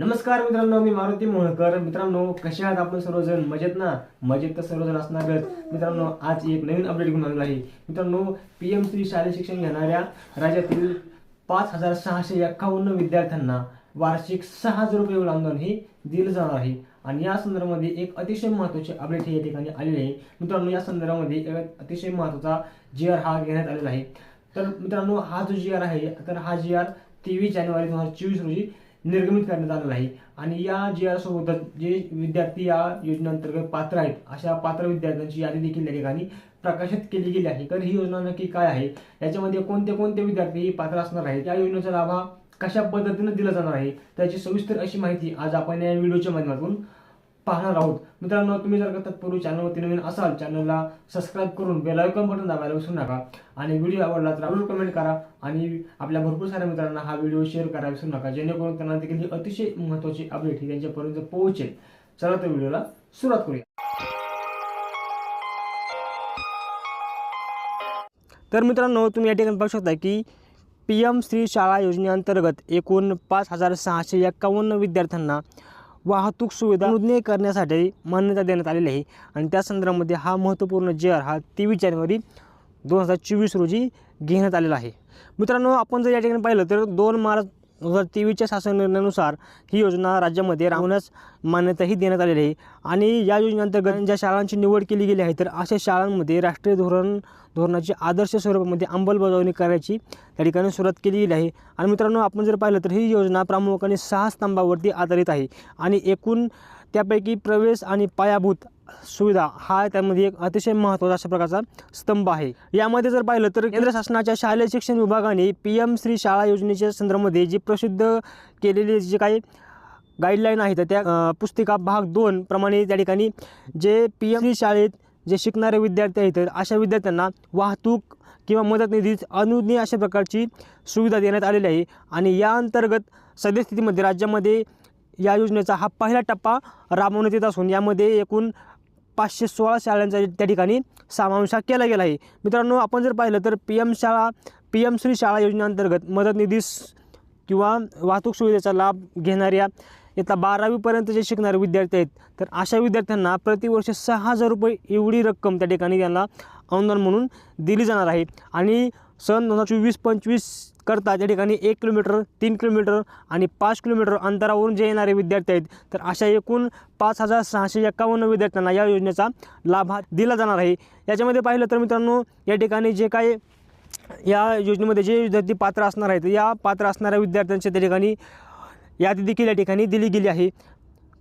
नमस्कार मित्रांनो मी मारुती मोहळकर. मित्रांनो कसे आहात आपण सर्वजण? मजेत ना? मजेत तर सर्वजण असणारच. मित्रांनो आज एक नवीन अपडेट घेऊन आलेला आहे. मित्रांनो पी एम श्री शालेय शिक्षण घेणाऱ्या राज्यातील पाच हजार सहाशे एक्कावन्न विद्यार्थ्यांना वार्षिक सहा हजार रुपये अनुदान हे दिलं जाणार आहे. आणि या संदर्भामध्ये एक अतिशय महत्त्वाचे अपडेट हे या ठिकाणी आलेले आहे. मित्रांनो या संदर्भामध्ये एक अतिशय महत्त्वाचा जी आर हा घेण्यात आलेला आहे. तर मित्रांनो हा जो जी आर आहे तर हा जी आर तेवीस जानेवारी दोन हजार चोवीस रोजी निर्गमित करण्यात आलेला आहे. आणि या जी आर सोबतच जे विद्यार्थी या योजनेअंतर्गत पात्र आहेत अशा पात्र विद्यार्थ्यांची यादी देखील या ठिकाणी प्रकाशित केली गेली आहे. तर ही योजना नक्की काय आहे? याच्यामध्ये कोणते कोणते विद्यार्थी पात्र असणार आहेत? या योजनेचा लाभ हा कशा पद्धतीनं दिला जाणार आहे? त्याची सविस्तर अशी माहिती आज आपण या व्हिडिओच्या माध्यमातून पाहणार आहोत. मित्रांनो तुम्ही जर का तत्पूर्वी चॅनलवरती नवीन असाल चॅनलला सबस्क्राईब करून बेल आयकॉन बटन दाबायला विसरू नका आणि व्हिडिओ आवडला तर आवडून कमेंट करा आणि आपल्या भरपूर साऱ्या मित्रांना हा व्हिडिओ शेअर करायला विसरू नका जेणेकरून त्यांना देखील ही अतिशय महत्त्वाची अपडेट ही त्यांच्यापर्यंत पोहोचेल. चला तर व्हिडिओला सुरुवात करूया. तर मित्रांनो तुम्ही या ठिकाणी पाहू शकता की पी एम श्री शाळा योजनेअंतर्गत एकूण पाच हजार सहाशे एक्कावन्न विद्यार्थ्यांना वाहतूक सुविधा नोंदणी करण्यासाठी मान्यता देण्यात आलेली आहे. आणि त्या संदर्भामध्ये हा महत्त्वपूर्ण जे आर हा तेवीस जानेवारी दोन हजार चोवीस रोजी घेण्यात आलेला आहे. मित्रांनो आपण जर या ठिकाणी पाहिलं तर दोन मार्च हजार तेवीसच्या शासन निर्णयानुसार ही योजना राज्यामध्ये राबवण्यास मान्यताही देण्यात आलेली आहे. आणि या योजनेअंतर्गत ज्या शाळांची निवड केली गेली आहे तर अशा शाळांमध्ये राष्ट्रीय धोरण धोरणाची आदर्श स्वरूपामध्ये अंमलबजावणी करायची त्या ठिकाणी सुरुवात केली गेली आहे. आणि मित्रांनो आपण जर पाहिलं तर ही योजना प्रामुख्याने सहा स्तंभावरती आधारित आहे. आणि एकूण त्यापैकी प्रवेश आणि पायाभूत सुविधा हा त्यामध्ये एक अतिशय महत्त्वाचा अशा प्रकारचा स्तंभ आहे. यामध्ये जर पाहिलं तर केंद्र शासनाच्या शालेय शिक्षण विभागाने पी एम श्री शाळा योजनेच्या संदर्भामध्ये जी प्रसिद्ध केलेली जे काही गाईडलाईन आहेत त्या पुस्तिका भाग दोन प्रमाणे त्या ठिकाणी जे पी एम श्री शाळेत जे शिकणारे विद्यार्थी आहेत अशा विद्यार्थ्यांना वाहतूक किंवा मदत निधीत अनुज्ञ अशा प्रकारची सुविधा देण्यात आलेली आहे. आणि या अंतर्गत सद्यस्थितीमध्ये राज्यामध्ये या योजनेचा हा पहिला टप्पा राबवण्यात येत असून यामध्ये एकूण पाचशे सोळा शाळांचा त्या ठिकाणी समावेश केला गेला आहे. मित्रांनो आपण जर पाहिलं तर पी एम शाळा पी एम श्री शाळा योजनेअंतर्गत मदत निधी किंवा वाहतूक सुविधेचा लाभ घेणाऱ्या इथं बारावीपर्यंत जे शिकणारे विद्यार्थी आहेत तर अशा विद्यार्थ्यांना प्रतिवर्ष सहा हजार रुपये एवढी रक्कम त्या ठिकाणी त्यांना अनुदान म्हणून दिली जाणार आहे. आणि सन दोन हजार चोवीस पंचवीस करता त्या ठिकाणी एक किलोमीटर तीन किलोमीटर आणि पाच किलोमीटर अंतरावरून जे येणारे विद्यार्थी आहेत तर अशा एकूण पाच हजार सहाशे एक्कावन्न विद्यार्थ्यांना या योजनेचा लाभ हा दिला जाणार आहे. याच्यामध्ये पाहिलं तर मित्रांनो या ठिकाणी जे काही या योजनेमध्ये जे विद्यार्थी पात्र असणार आहेत या पात्र असणाऱ्या विद्यार्थ्यांच्या त्या ठिकाणी यादी देखील या ठिकाणी दिली गेली आहे.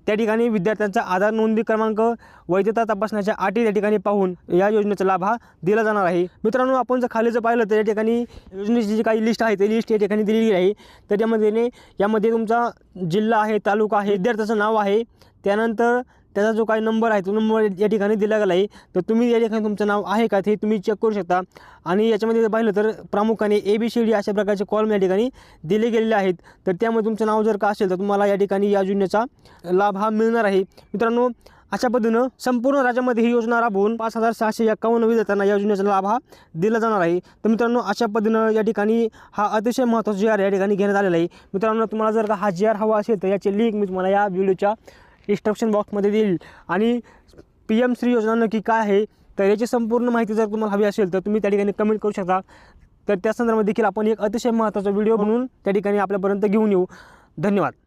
त्या ठिकाणी विद्यार्थ्यांचा आधार नोंदणी क्रमांक वैधता तपासण्याच्या अटी त्या ठिकाणी पाहून या योजनेचा लाभ हा दिला जाणार आहे. मित्रांनो आपण जर खाली जर पाहिलं तर या ठिकाणी योजनेची जी काही लिस्ट आहे ती लिस्ट या ठिकाणी दिली गेली आहे. तर यामध्ये तुमचा जिल्हा आहे तालुका आहे विद्यार्थ्याचं नाव आहे. त्यानंतर त्याचा जो काही नंबर आहे तो नंबर या ठिकाणी दिला गेला आहे. तर तुम्ही या ठिकाणी तुमचं नाव आहे का ते तुम्ही चेक करू शकता. आणि याच्यामध्ये जर पाहिलं तर प्रामुख्याने ए बी सी डी अशा प्रकारचे कॉलम या ठिकाणी दिले गेलेले आहेत. तर त्यामध्ये तुमचं नाव जर का असेल तर तुम्हाला या ठिकाणी या योजनेचा लाभ हा मिळणार आहे. मित्रांनो अशा पद्धतीनं संपूर्ण राज्यामध्ये ही योजना राबवून पाच हजार सहाशे एक्कावन्न विद्यार्थ्यांना या योजनेचा लाभ हा दिला जाणार आहे. तर मित्रांनो अशा पद्धतीनं या ठिकाणी हा अतिशय महत्त्वाचा जी आर या ठिकाणी घेण्यात आलेला आहे. मित्रांनो तुम्हाला जर का हा जी आर हवा असेल तर याची लिंक मी तुम्हाला या व्हिडिओच्या इन्स्ट्रक्शन बॉक्समध्ये देईल. आणि पी एम श्री योजना नक्की काय आहे तर याची संपूर्ण माहिती जर तुम्हाला हवी असेल तर तुम्ही त्या ठिकाणी कमेंट करू शकता. तर त्या संदर्भात देखील आपण एक अतिशय महत्त्वाचा व्हिडिओ बनवून त्या ठिकाणी आपल्यापर्यंत घेऊन येऊ. धन्यवाद.